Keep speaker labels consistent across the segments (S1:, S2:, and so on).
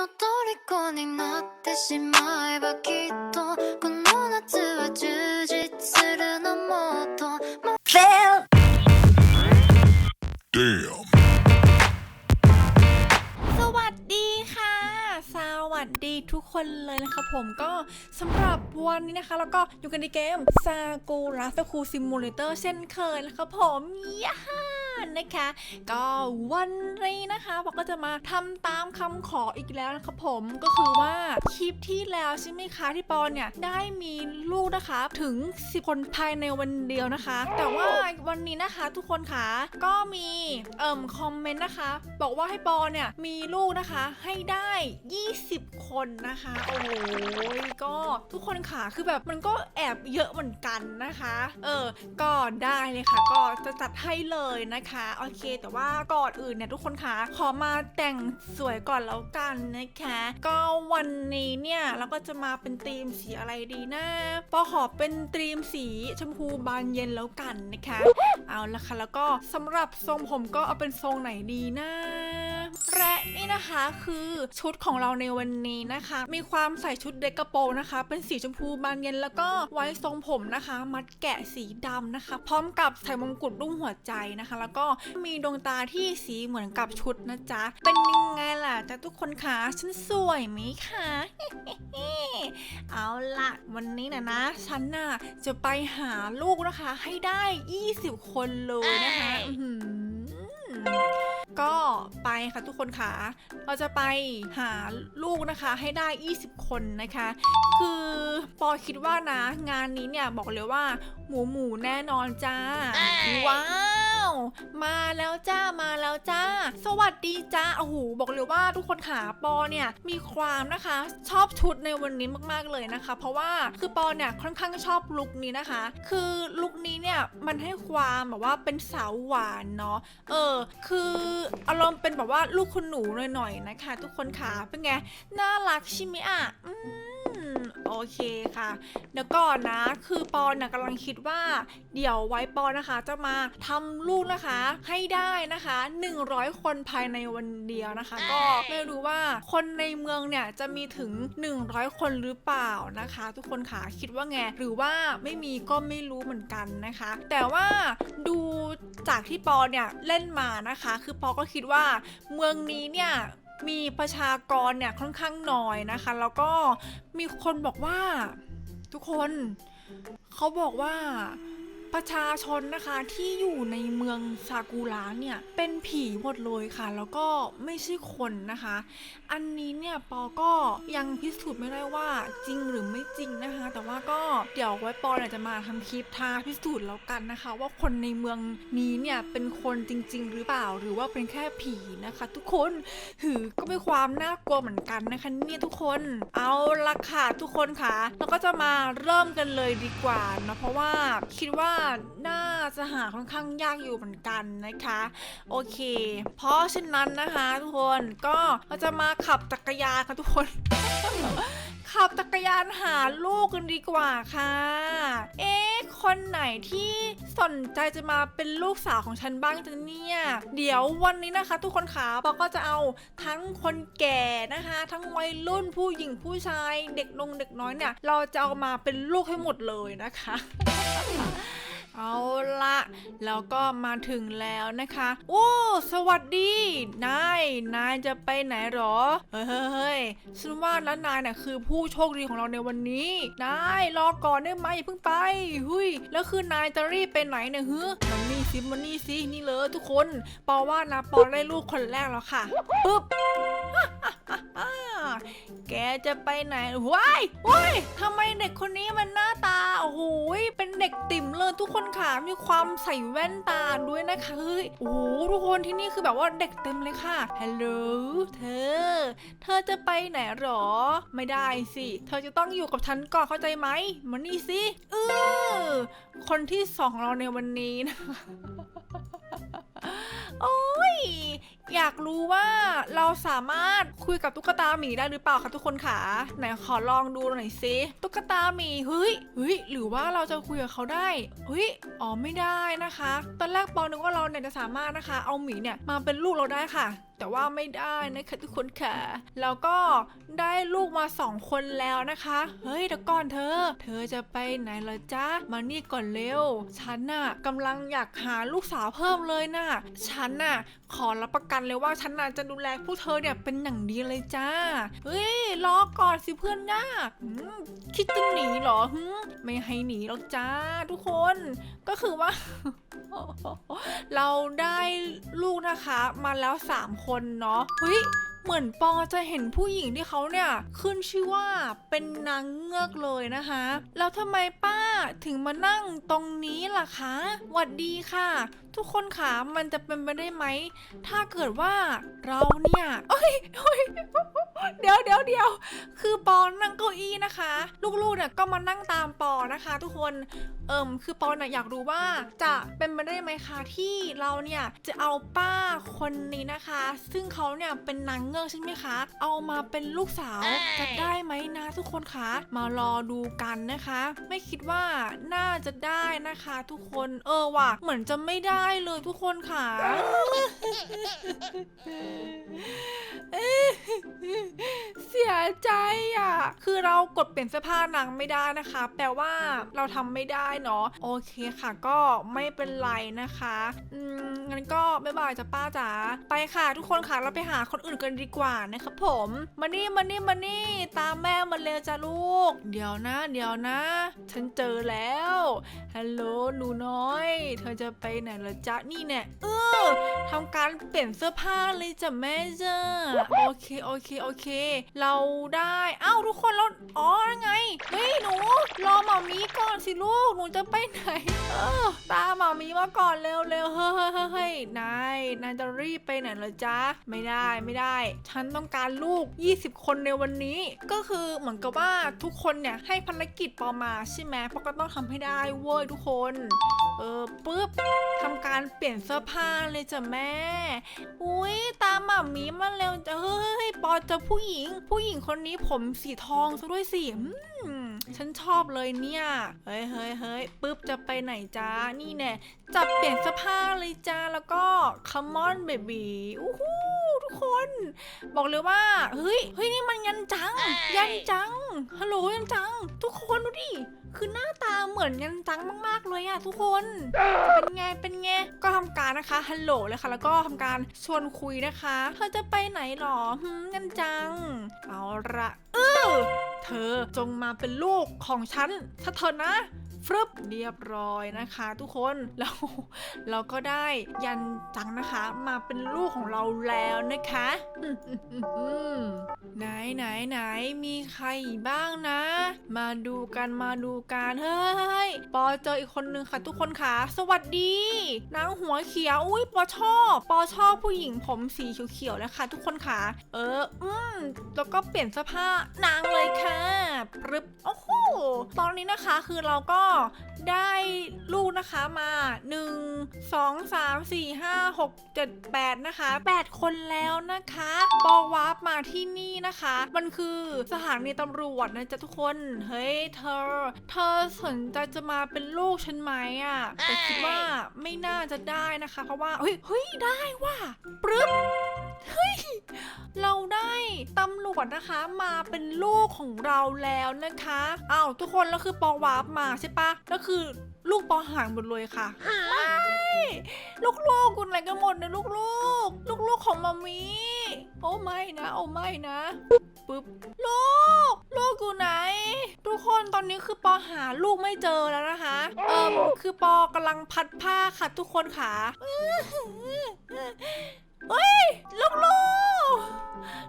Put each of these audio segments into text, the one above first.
S1: の虜になってしまえばきっとこの夏は充実するのもっと
S2: Fail!
S3: Damn.
S4: สวัสดีค่ะ สวัสดีทุกคนเลยนะคะผมก็สำหรับวันนี้นะคะ แล้วก็อยู่กันในเกมซากูระสคูซิมูเลเตอร์เช่นเคยนะคะผมย่า นะคะ ก็วันนี้นะคะบอกก็จะมาทำตามคำขออีกแล้วนะคะผมก็คือว่าคลิปที่แล้วใช่ไหมคะที่ปอนเนี่ยได้มีลูกนะคะถึง 10 คนภายในวันเดียวนะคะ แต่ว่าวันนี้นะคะทุกคนค่ะก็มีเอ่มคอมเมนต์นะคะ บอกว่าให้ปอนเนี่ยมีลูกนะคะให้ได้ 20 คนนะคะ โอ้โหก็ทุกคนค่ะคือแบบมันก็แอบเยอะเหมือนกันนะคะ เออก็ได้เลยค่ะ ก็จะจัดให้เลยนะคะโอเค แต่ว่าก่อนอื่นเนี่ยทุกคนคะขอมาแต่งสวยก่อนแล้วกันนะคะ ก็วันนี้เนี่ยเราก็จะมาเป็นธีมสีอะไรดีนะปอขอเป็นธีมสีชมพูบานเย็นแล้วกันนะคะ เอาละค่ะแล้วก็สำหรับทรงผมก็เอาเป็นทรงไหนดีนะ และนี่นะคะคือชุดของเราในวันนี้นะคะ มีความใส่ชุดเด็กกระโปรงนะคะ เป็นสีชมพูบานเย็นแล้วก็ไว้ทรงผมนะคะ มัดแกะสีดำนะคะ พร้อมกับใส่มงกุฎรูปหัวใจนะคะ แล้วก็มีดวงตาที่สีเหมือนกับชุดนะจ๊ะ เป็นยังไงล่ะแต่ทุกคนคะฉันสวยไหมคะเอาละวันนี้นะนะ ฉันน่ะจะไปหาลูกนะคะ ให้ได้ 20 คนเลยนะคะอื้อหือก็ ไปค่ะทุกคนค่ะเราจะไปหาลูกนะคะให้ได้ 20 คนนะคะ คือปอคิดว่านะ งานนี้เนี่ยบอกเลยว่า หมูหมูแน่นอนจ้าว้า วมาแล้วจ้ามาแล้วจ้า สวัสดีจ้าโอ้โหบอกเลยว่าทุกคนขาปอเนี่ยมีความนะคะ ชอบชุดในวันนี้มากๆเลยนะคะ เพราะว่าคือปอเนี่ยค่อนข้างชอบลุคนี้นะคะ คือลุคนี้เนี่ยมันให้ความแบบว่าเป็นสาวหวานเนาะเออ คืออารมณ์เป็นแบบว่าลูกคุณหนูหน่อยๆนะคะ ทุกคนขาเป็นไงน่ารักใช่ไหมอะอืม โอเคค่ะ เดี๋ยวก่อนนะ คือปอนนะกำลังคิดว่า เดี๋ยวไว้ปอนนะคะ จะมาทำลูกนะคะ ให้ได้นะคะ 100 คนภายในวันเดียวนะคะ ก็ไม่รู้ว่าคนในเมืองเนี่ยจะมีถึง 100 คนหรือเปล่านะคะ ทุกคนค่ะคิดว่าไงหรือว่าไม่มีก็ไม่รู้เหมือนกันนะคะ แต่ว่าดูจากที่ปอเนี่ยเล่นมานะคะ คือปอก็คิดว่าเมืองนี้เนี่ย มีประชากรเนี่ยค่อนข้างน้อยนะคะ แล้วก็มีคนบอกว่าทุกคนเขาบอกว่า ประชาชนนะคะที่อยู่ในเมืองซากุระเนี่ยเป็นผีหมดเลยค่ะ แล้วก็ไม่ใช่คนนะคะ อันนี้เนี่ยปอก็ยังพิสูจน์ไม่ได้ว่าจริงหรือไม่จริงนะคะ แต่ว่าก็เดี๋ยวไว้ปอเนี่ยจะมาทำคลิปท้าพิสูจน์แล้วกันนะคะ ว่าคนในเมืองนี้เนี่ยเป็นคนจริง ๆ หรือเปล่าหรือว่าเป็นแค่ผีนะคะ ทุกคนหือก็มีความน่ากลัวเหมือนกันนะคะเนี่ยทุกคนเอาละค่ะทุกคนค่ะแล้วก็จะมาเริ่มกันเลยดีกว่านะเพราะว่าคิดว่าน่าจะหาค่อนข้างยากอยู่เหมือนกันนะคะ โอเค เพราะฉะนั้นนะคะทุกคนก็เราจะมาขับจักรยานค่ะทุกคน ขับจักรยานหาลูกกันดีกว่าค่ะ เอ๊ะคนไหนที่สนใจจะมาเป็นลูกสาวของฉันบ้างจะเนี่ย เดี๋ยววันนี้นะคะ ทุกคนขาปอก็จะเอาทั้งคนแก่นะคะ ทั้งวัยรุ่นผู้หญิงผู้ชาย เด็กนงเด็กน้อยเนี่ย เราจะเอามาเป็นลูกให้หมดเลยนะคะ เอาละแล้วก็มาถึงแล้วนะคะ โอ้ สวัสดี นาย นายจะไปไหนหรอเฮ้ยเฮ้ยเฮ้ยฉันว่าแล้วนายน่ะคือผู้โชคดีของเราในวันนี้ นายรอก่อนได้ไหมอย่าเพิ่งไป หุยแล้วคือนายจะรีบไปไหนเนี่ยฮึมันนี่สิมันนี่สินี่เลยทุกคนปอว่านะปอได้ลูกคนแรกแล้วค่ะปึ๊บ แกจะไปไหนว้ายว้ายทำไมเด็กคนนี้มันหน้าตา โอ้โหยเป็นเด็กติ่มเลยทุกคนค่ะ มีความใส่แว่นตาด้วยนะคะ เฮ้ย โอ้โห ทุกคนที่นี่คือแบบว่าเด็กเต็มเลยค่ะ ฮัลโหล เธอ เธอจะไปไหนหรอ ไม่ได้สิ เธอจะต้องอยู่กับฉันก่อนเข้าใจไหมมานี่สิเออคนที่สองของเราในวันนี้นะโอ้ย อยากรู้ว่าเราสามารถคุยกับตุ๊กตาหมีได้หรือเปล่าคะทุกคนขาไหนขอลองดูหน่อยสิตุ๊กตาหมีเฮ้ยเฮ้ยหรือว่าเราจะคุยกับเขาได้เฮ้ยอ๋อไม่ได้นะคะ ตอนแรกปอนึกว่าเราเนี่ยจะสามารถนะคะ เอาหมีเนี่ยมาเป็นลูกเราได้ค่ะแต่ว่าไม่ได้นะคะทุกคนค่ะ แล้วก็ได้ลูกมาสองคนแล้วนะคะ เฮ้ยเดี๋ยวก่อนเธอ เธอจะไปไหนเหรอจ๊ะ มานี่ก่อนเร็ว ฉันน่ะกำลังอยากหาลูกสาวเพิ่มเลยน่ะ ฉันน่ะขอรับประกันเลยว่าฉันน่ะจะดูแลผู้เธอเนี่ยเป็นอย่างดีเลยจ้า เฮ้ยรอก่อนสิเพื่อนยากคิดจะหนีเหรอหไม่ให้หนีหรอกจ้าทุกคนก็คือว่าเราได้ลูกนะคะมาแล้ว 3 คนเนาะเฮ้ย เหมือนปอจะเห็นผู้หญิงที่เขาเนี่ยขึ้นชื่อว่าเป็นนางเงือกเลยนะคะ แล้วทำไมป้าถึงมานั่งตรงนี้ล่ะคะหวัดดีค่ะ ทุกคนค่ะมันจะเป็นไปได้ไหม ถ้าเกิดว่าเราเนี่ยเอ้ยเอ้ยเดี๋ยวเดี๋ยวเดี๋ยวคือปอนั่งเก้าอี้นะคะ ลูกๆเนี่ยก็มานั่งตามปอนะคะ ทุกคนเอิมคือปอนะอยากรู้ว่าจะเป็นไปได้ไหมคะที่เราเนี่ยจะเอาป้าคนนี้นะคะ ซึ่งเขาเนี่ยเป็นนางเงือกใช่ไหมคะ เอามาเป็นลูกสาวจะได้ไหมนะทุกคนคะมารอดูกันนะคะ ไม่คิดว่าน่าจะได้นะคะ ทุกคนเออว่ะเหมือนจะไม่ได้เลยทุกคนค่ะเสียใจอะ คือเรากดเปลี่ยนเสื้อผ้านางไม่ได้นะคะ แปลว่าเราทำไม่ได้เนาะ โอเคค่ะ ก็ไม่เป็นไรนะคะ อืมงั้นก็บ๊ายบายจ้ะป้าจ๋า ไปค่ะทุกคนค่ะ เราไปหาคนอื่นกันดีกว่านะครับผมมานี่มานี่มานี่ตามแม่มาเร็วจ้ะลูก เดี๋ยวนะ เดี๋ยวนะ ฉันเจอแล้วฮัลโหลหนูน้อย เธอจะไปไหนล่ะจ๊ะนี่เนี่ยเออทำการเปลี่ยนเสื้อผ้าเลยจ้ะแม่จ้าโอเคโอเคโอเค เราได้อ้าวทุกคนแล้วอ๋อไงเฮ้ยหนูรอหมามีก่อนสิลูกหนูจะไปไหนเออตามหมามีมาก่อนเร็วเร็วเฮ้ยเฮ้ยเฮ้ยนายนายจะรีบไปไหนเหรอจ๊ะไม่ได้ไม่ได้ฉันต้องการลูก 20 คนในวันนี้ ก็คือเหมือนกับว่าทุกคนเนี่ยให้ภารกิจปอมาใช่ไหมเพราะก็ต้องทำให้ได้เว้ยทุกคน เออปุ๊บทำการเปลี่ยนเสื้อผ้าเลยจ้ะแม่ อุ้ยตามหมามีมาเร็วจะเฮ้ยปอเจอผู้หญิง ผู้หญิงคนนี้ผมสีทองซะด้วยสิอืมฉันชอบเลยเนี่ย เฮ้ยเฮ้ยเฮ้ยปุ๊บจะไปไหนจ้า นี่แน่จับเปลี่ยนเสื้อผ้าเลยจ้า แล้วก็ come on baby อู้หู บอกเลยว่า เฮ้ย เฮ้ยนี่มันยันจัง ยันจัง ฮัลโหลยันจัง ทุกคนดูดิ คือหน้าตาเหมือนยันจังมาก ๆ เลยอะทุกคน เป็นไง เป็นไง ก็ทำการนะคะ ฮัลโหลเลยค่ะ แล้วก็ทำการชวนคุยนะคะ เธอจะไปไหนหรอหืมยันจัง เอาละเออเธอจงมาเป็นลูกของฉันถ้าเธอนะ ฟรึบเรียบร้อยนะคะ ทุกคนแล้วเราก็ได้ยันจังนะคะ มาเป็นลูกของเราแล้วนะคะไหนไหนไหนมีใครบ้างนะ มาดูกันมาดูกันเฮ้ยปอเจออีกคนนึงค่ะ ทุกคนค่ะ สวัสดี นางหัวเขียวอุ้ยปอชอบ ปอชอบผู้หญิงผมสีเขียวๆนะคะ ทุกคนค่ะ เออ อืมแล้วก็เปลี่ยนเสื้อผ้านางเลยค่ะปรึบโอ้โหตอนนี้นะคะคือเราก็ได้ลูกนะคะมา 1 2 3 4 5 6 7 8 นะคะ 8 คนแล้วนะคะปอวาร์ปมาที่นี่นะคะ มันคือสถานีตำรวจนะจ๊ะทุกคน เฮ้ยเธอ เธอสนใจจะมาเป็นลูกฉันไหมอะ่ะแต่คิดว่าไม่น่าจะได้นะคะ เพราะว่า เฮ้ยเฮ้ยได้ว่ะปรึ๊บ เฮ้ย เราได้ตำรวจนะคะ มาเป็นลูกของเราแล้วนะคะอ้าวทุกคนแล้วคือปอวาร์ปมาใช่ปะแล้วคือลูกปอห่ายหมดเลยค่ะไม่ลูกๆกุนอะไรกันหมดเนี่ยลูกๆ ลูกๆของมามีโอ้ไม่นะ โอ้ไม่นะปึ๊บลูก ลูกอยู่ไหน ทุกคนตอนนี้คือปอหาลูกไม่เจอแล้วนะคะ เอิมคือปอกำลังพัดผ้าค่ะทุกคนค่ะ เฮ้ย ลูกลูก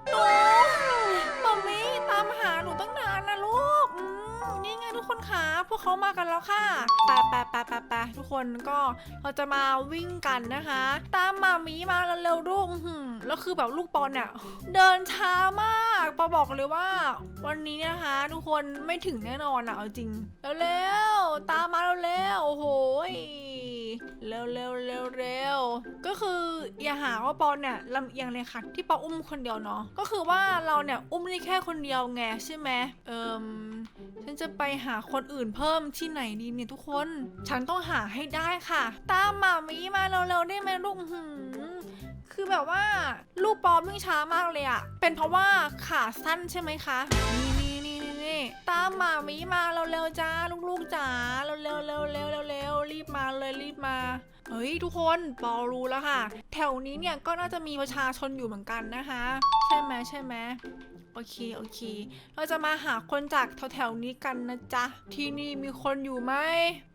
S4: หนูมามีตามหาหนูตั้งนานนะลูกอืมนี่ไงทุกคนคะพวกเขามากันแล้วค่ะไปไปไปไปไปทุกคนก็เราจะมาวิ่งกันนะคะ ตามมามีมาเร็วๆลูกอื้อหือแล้วคือแบบลูกปอนเนี่ยเดินช้ามาก ปอบอกเลยว่า วันนี้นะคะ ทุกคนไม่ถึงแน่นอนอะเอาจริงเร็วๆตามมาเร็วๆโอ้โหเร็วเร็วเร็วเร็วก็คืออย่าหาว่าปอเนี่ยลำเอียงเลยค่ะที่ปออุ้มคนเดียวเนาะก็คือว่าเราเนี่ยอุ้มได้แค่คนเดียวไงใช่ไหมเอิมฉันจะไปหาคนอื่นเพิ่มที่ไหนดีเนี่ยทุกคน ฉันต้องหาให้ได้ค่ะ ตามมามีมาเร็วๆได้ไหมลูกหือ คือแบบว่าลูกปอมิ่งช้ามากเลยอะเป็นเพราะว่าขาสั้นใช่ไหมคะ นี่นี่นี่นี่นี่ตามหมามีมาเราเร็วๆจ้าลูกๆจ๋าเราเร็วๆเร็วเร็วเร็วรีบมาเลยรีบมา เฮ้ยทุกคนปอรู้แล้วค่ะ แถวนี้เนี่ยก็น่าจะมีประชาชนอยู่เหมือนกันนะคะ ใช่ไหมใช่ไหมโอเค โอเค เราจะมาหาคนจากแถวๆนี้กันนะจ๊ะ ที่นี่มีคนอยู่ไหม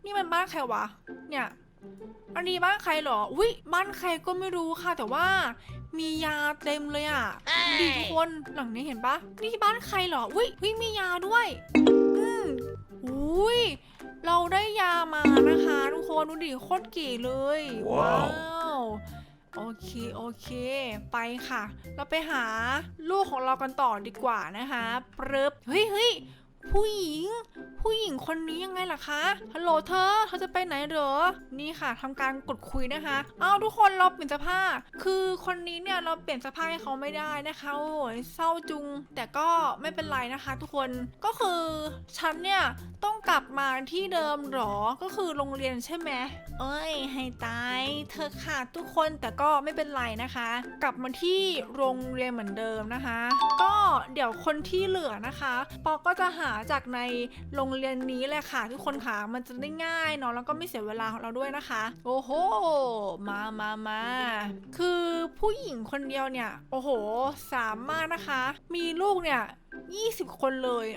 S4: นี่มันบ้านใครวะ เนี่ย อันนี้บ้านใครเหรอ อุ้ยบ้านใครก็ไม่รู้ค่ะ แต่ว่า มียาเต็มเลยอะดูดิทุกคนหลังนี้เห็นปะนี่บ้านใครเหรอ อุ้ยอุ้ยมียาด้วย อืมอุ้ยเราได้ยามานะคะทุกคนดูดิโคตรเก๋เลย
S2: ว้าว
S4: วโอเค โอเค ไปค่ะ เราไปหาลูกของเรากันต่อดีกว่านะคะปรึบเฮ้ยเฮ้ย ผู้หญิง ผู้หญิงคนนี้ยังไงล่ะคะ ฮัลโหลเธอ เธอจะไปไหนเหรอ นี่ค่ะทำการกดคุยนะคะ เอาทุกคนเราเปลี่ยนเสื้อผ้า คือคนนี้เนี่ยเราเปลี่ยนเสื้อผ้าให้เขาไม่ได้นะคะ โอ้ยเศร้าจุง แต่ก็ไม่เป็นไรนะคะ ทุกคน ก็คือฉันเนี่ยต้องกลับมาที่เดิมหรอ ก็คือโรงเรียนใช่ไหมเอ้ย ให้ตาย เธอขาดทุกคนแต่ก็ไม่เป็นไรนะคะ กลับมาที่โรงเรียนเหมือนเดิมนะคะ ก็เดี๋ยวคนที่เหลือนะคะ ปอก็จะหาจากในโรงเรียนนี้แหละค่ะ ทุกคนค่ะมันจะได้ง่ายเนาะแล้วก็ไม่เสียเวลาของเราด้วยนะคะ โอ้โห มามามาคือผู้หญิงคนเดียวเนี่ย โอ้โห สามารถนะคะ มีลูกเนี่ย20 คนเลย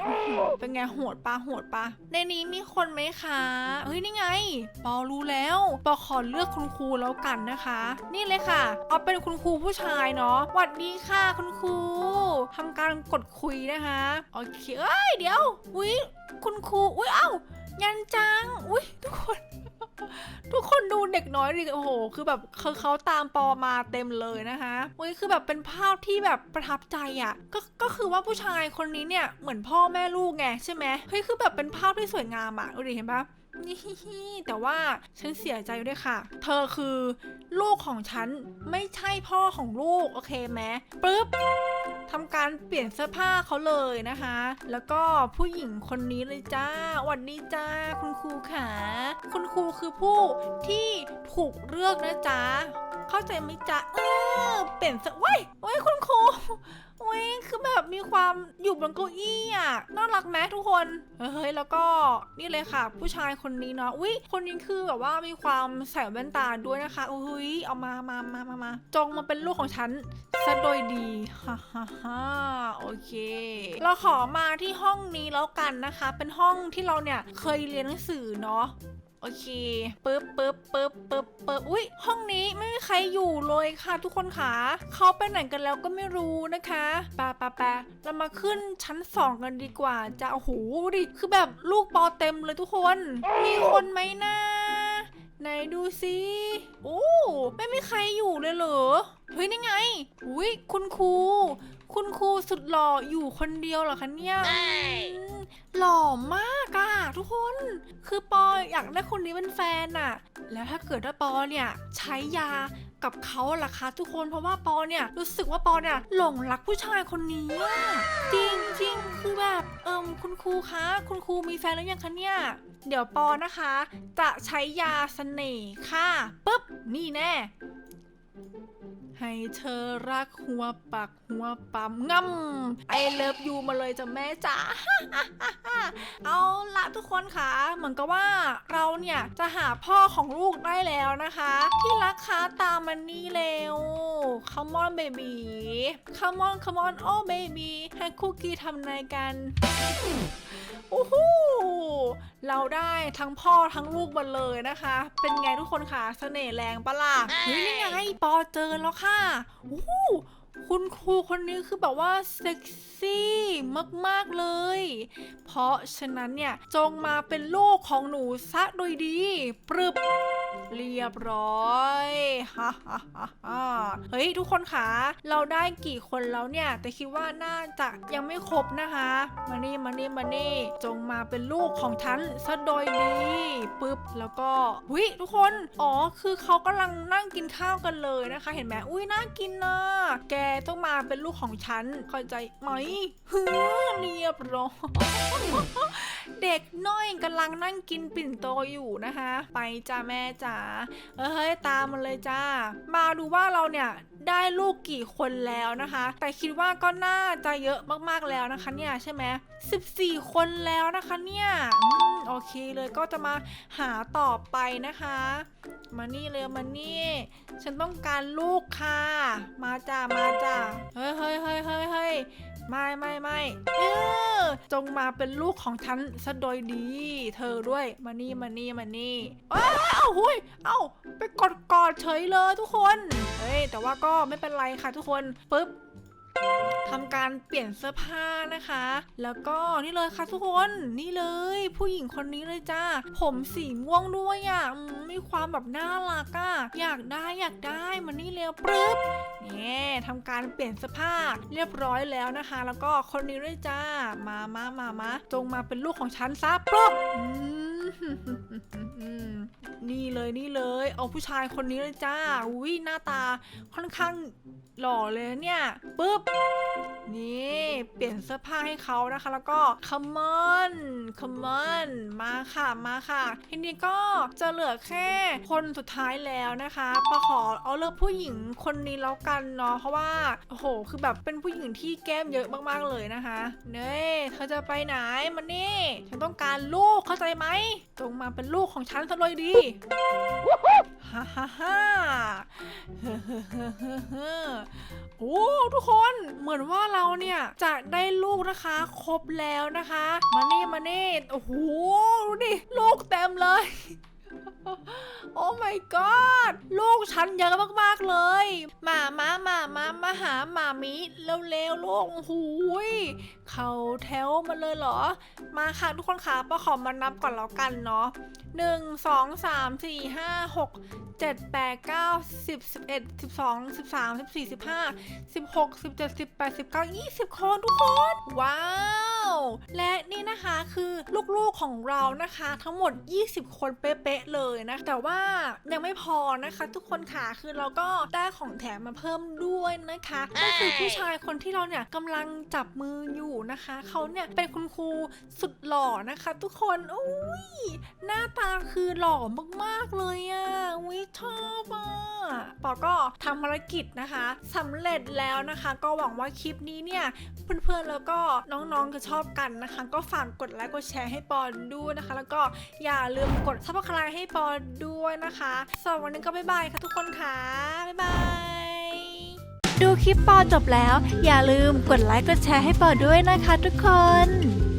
S4: เป็นไงโหดปะโหดปะในนี้มีคนไหมคะ เฮ้ย นี่ไง ปอรู้แล้ว ปอขอเลือกคุณครูแล้วกันนะคะ นี่เลยค่ะ เอาเป็นคุณครูผู้ชายเนาะหวัดดีค่ะคุณครู ทำการกดคุยนะคะโอเคเอ้ยเดี๋ยวอุ้ยคุณครูอุ้ยเอ้ายันจังอุ้ยทุกคน ทุกคนดูเด็กน้อยดิโอ้โห คือแบบคือเขาตามปอมาเต็มเลยนะคะเว้ยคือแบบเป็นภาพที่แบบประทับใจอะ่ะก็ก็คือว่าผู้ชายคนนี้เนี่ยเหมือนพ่อแม่ลูกไงใช่ไหมเฮ้ยคือแบบเป็นภาพที่สวยงามอะ่ะดูดิเห็นปะ นี่แต่ว่าฉันเสียใจด้วยค่ะ เธอคือลูกของฉันไม่ใช่พ่อของลูก โอเคไหมปึ๊บทำการเปลี่ยนเสื้อผ้าเขาเลยนะคะ แล้วก็ผู้หญิงคนนี้เลยจ้าหวัดดีจ้าคุณครูขาคุณครูคือผู้ที่ถูกเลือกนะจ๊ะ เข้าใจไหมจ๊ะเออเปลี่ยนสื้อเว้ยว้ยคุณครูว้ยคือแบบมีความอยู่บนเก้าอี้อะน่ารักไหมทุกคน เฮ้ยแล้วก็นี่เลยค่ะ ผู้ชายคนนี้เนาะอุ้ยคนนี้คือแบบว่ามีความใส่แว่นตาด้วยนะคะอุ้ยเอามามามามามาจงมาเป็นลูกของฉันซะโดยดีฮ่าฮ่าฮ่าโอเค เราขอมาที่ห้องนี้แล้วกันนะคะ เป็นห้องที่เราเนี่ยเคยเรียนหนังสือเนาะ โอเคปึ๊บปึ๊บปึ๊บปึ๊บปึ๊บอุ้ยห้องนี้ไม่มีใครอยู่เลยค่ะ ทุกคนค่ะเขาไปไหนกันแล้วก็ไม่รู้นะคะปะปะปะเรามาขึ้นชั้นสองกันดีกว่าจะโอ้โหดิคือแบบลูกปอเต็มเลยทุกคน มีคนไหมนะไหนดูสิโอ้ไม่มีใครอยู่เลยเหรอเฮ้ยนี่ไงอุ้ยคุณครู คุณครูสุดหล่ออยู่คนเดียวเหรอคะเนี่ย หล่อมากอะทุกคน คือปออยากได้คนนี้เป็นแฟนอะแล้วถ้าเกิดว่าปอเนี่ยใช้ยากับเขาล่ะคะทุกคนเพราะว่าปอเนี่ยรู้สึกว่าปอเนี่ยหลงรักผู้ชายคนนี้อะจริงจริงคือแบบเอิมคุณครูคะคุณครูมีแฟนแล้วยังคะเนี่ยเดี๋ยวปอนะคะ จะใช้ยาเสน่ห์ค่ะปุ๊บนี่แน่ ให้เธอรักหัวปักหัวปั๊มง่ำไอเลิฟยูมาเลยจ้ะแม่จ๋าเอาละทุกคนค่ะเหมือนกับว่าเราเนี่ยจะหาพ่อของลูกได้แล้วนะคะ ที่รักคะตามมันนี่เร็ว Come on baby Come on come on oh baby ให้คุกกี้ทำนายกัน โอ้โหเราได้ทั้งพ่อทั้งลูกมาเลยนะคะ เป็นไงทุกคนค่ะเสน่ห์แรงปะล่ะเฮ้ยนี่ไงปอเจอแล้วค่ะโอ้โหคุณครูคนนี้คือแบบว่าเซ็กซี่มาก ๆ เลย เพราะฉะนั้นเนี่ย จงมาเป็นลูกของหนูซะโดยดี ปรึบเรียบร้อยฮ่าฮ่าฮ่าเฮ้ยทุกคนคะเราได้กี่คนแล้วเนี่ย แต่คิดว่าน่าจะยังไม่ครบนะคะ มานี่มานี่มานี่ จงมาเป็นลูกของฉันซะโดยดีปึ๊บแล้วก็หุยทุกคน อ๋อ คือเขากำลังนั่งกินข้าวกันเลยนะคะ เห็นไหมอุ้ยน่ากินนะแกต้องมาเป็นลูกของฉันเข้าใจไหมเฮึเรียบร้อย เด็กน้อยกำลังนั่งกินปิ่นโตอยู่นะคะ ไปจ้าแม่จ๋าเออเฮ้ยตามมาเลยจ้า มาดูว่าเราเนี่ยได้ลูกกี่คนแล้วนะคะ แต่คิดว่าก็น่าจะเยอะมากๆแล้วนะคะเนี่ยใช่ไหม14 คนแล้วนะคะเนี่ยอโอเคเลยก็จะมาหาต่อไปนะคะ มานี่เลยมานี่ ฉันต้องการลูกค่ะ มาจ้ามาจ้าเฮ้ยเฮ้ยเฮ้ยเฮ้ย ไม่ไม่ไม่เออจงมาเป็นลูกของฉันซะโดยดี เธอด้วยมานี่มานี่มานี่อ้าวเอ้าหุยเอ้าไปกดกอดเฉยเลยทุกคน เฮ้ยแต่ว่าก็ไม่เป็นไรค่ะทุกคนปึ๊บ ทำการเปลี่ยนเสื้อผ้านะคะ แล้วก็นี่เลยค่ะทุกคนนี่เลย ผู้หญิงคนนี้เลยจ้าผมสีม่วงด้วยอะมีความแบบน่ารักอะอยากได้อยากได้มานี่เร็วปึ๊บนี่ทำการเปลี่ยนเสื้อผ้าเรียบร้อยแล้วนะคะ แล้วก็คนนี้ด้วยจ้ามามามามาจงมาเป็นลูกของฉันซะปุ๊บ นี่เลยนี่เลย เอาผู้ชายคนนี้เลยจ้าอุ้ยหน้าตาค่อนข้างหล่อเลยเนี่ยปุ๊บนี่เปลี่ยนเสื้อผ้าให้เขานะคะ แล้วก็ come on come on มาค่ะมาค่ะ ทีนี้ก็จะเหลือแค่คนสุดท้ายแล้วนะคะปะขอเอาเลือกผู้หญิงคนนี้แล้วกันเนาะเพราะว่าโอ้โหคือแบบเป็นผู้หญิงที่แก้มเยอะมากๆเลยนะคะ เน่เธอจะไปไหนมานี่ฉันต้องการลูกเข้าใจไหมจงมาเป็นลูกของฉันซะเลยดีฮ่าฮ่าฮ่าเฮ้อเฮ้อเฮ้อเฮ้อเฮ้อโอ้ทุกคนเหมือนว่าเราเนี่ยจะได้ลูกนะคะ ครบแล้วนะคะ มานี่มานี่โอ้โหดูดิลูกเต็มเลย โอ้ my god ลูกฉันเยอะมาก ๆ เลย มามามามามาหาหมามิเร็วๆลูกโอ้โหยเขาแถวมาเลยเหรอ มาค่ะทุกคนค่ะป้าขอมานับก่อนแล้วกันเนาะหนึ่งสองสามสี่ห้าหก จ็ดแปดเก้าสิบสิบเอ็ดสิบสองสิบสามสิบสี่สิบห้าสิบหกสิบเจ็ดสิบแปดสิบเก้ายี่สิบคนทุกคน ว้าว และนี่นะคะคือลูกๆของเรานะคะ ทั้งหมด 20 คนเป๊ะๆเลยนะ แต่ว่ายังไม่พอนะคะ ทุกคนค่ะคือเราก็ได้ของแถมมาเพิ่มด้วยนะคะก็คือผู้ชายคนที่เราเนี่ยกำลังจับมืออยู่นะคะเขาเนี่ยเป็นคุณครูสุดหล่อนะคะ ทุกคนอุ้ยหน้าตาคือหล่อมากๆเลยอะ่ะอุ้ยชอบอะปอก็ทำภารกิจนะคะสำเร็จแล้วนะคะ ก็หวังว่าคลิปนี้เนี่ยเพื่อนๆแล้วก็น้องๆจะชอบกันนะคะ ก็ฝากกดไลค์กดแชร์ให้ปอนด้วยนะคะ แล้วก็อย่าลืมกดซับสไครต์ให้ปอนด้วยนะคะสำหรับวันนี้ก็บ๊ายบายค่ะทุกคนค่ะบ๊ายบายดูคลิปปอจบแล้ว อย่าลืมกดไลค์กดแชร์ให้ปอด้วยนะคะ ทุกคน